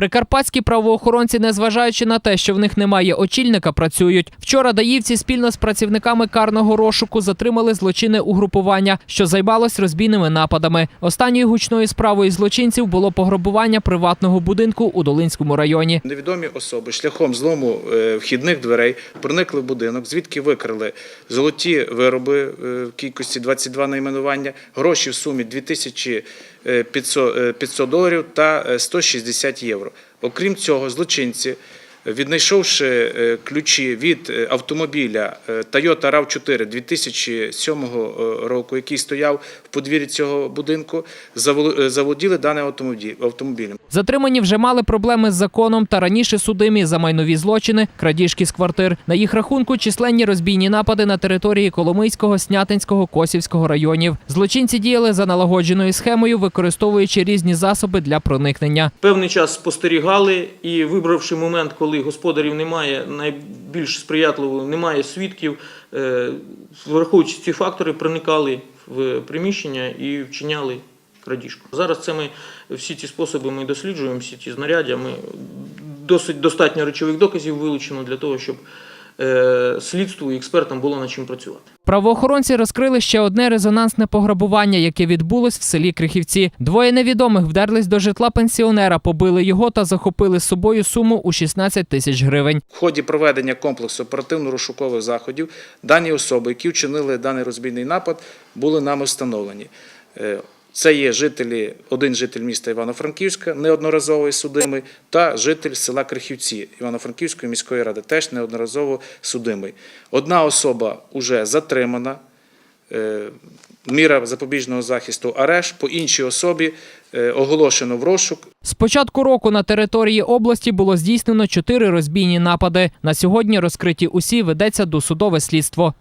Прикарпатські правоохоронці, незважаючи на те, що в них немає очільника, працюють. Вчора даївці спільно з працівниками карного розшуку затримали злочинне угрупування, що займалось розбійними нападами. Останньою гучною справою злочинців було пограбування приватного будинку у Долинському районі. Невідомі особи шляхом злому е, вхідних дверей проникли в будинок, звідки викрали золоті вироби е, в кількості 22 найменування, гроші в сумі 2500 е, 500 доларів та е, 160 євро. Окрім цього, злочинці, віднайшовши е, ключі від е, автомобіля е, Toyota RAV4 2007 року, який стояв в подвір'ї цього будинку, заволоділи даним автомобіль- автомобілем. Затримані вже мали проблеми з законом та раніше судимі за майнові злочини, крадіжки з квартир. На їх рахунку численні розбійні напади на території Коломийського, Снятинського, Косівського районів. Злочинці діяли за налагодженою схемою, використовуючи різні засоби для проникнення. Певний час спостерігали і, вибравши момент, коли господарів немає, найбільш сприятливо немає свідків, е, враховуючи ці фактори, проникали в приміщення і вчиняли крадіжку. Зараз це ми всі ці способи ми досліджуємо, всі ці знаряддя. Ми досить достатньо речових доказів вилучено для того, щоб слідству і експертам було над чим працювати. Правоохоронці розкрили ще одне резонансне пограбування, яке відбулось в селі Крихівці. Двоє невідомих вдерлись до житла пенсіонера, побили його та захопили з собою суму у 16 тисяч гривень. В ході проведення комплексу оперативно-розшукових заходів дані особи, які вчинили даний розбійний напад, були нами встановлені. Це є жителі, один житель міста Івано-Франківська, неодноразово судимий, та житель села Крихівці Івано-Франківської міської ради, теж неодноразово судимий. Одна особа вже затримана, е, міра запобіжного захисту арешт, по іншій особі е, оголошено в розшук З початку року на території області було здійснено чотири розбійні напади. На сьогодні розкриті усі ведеться досудове слідство.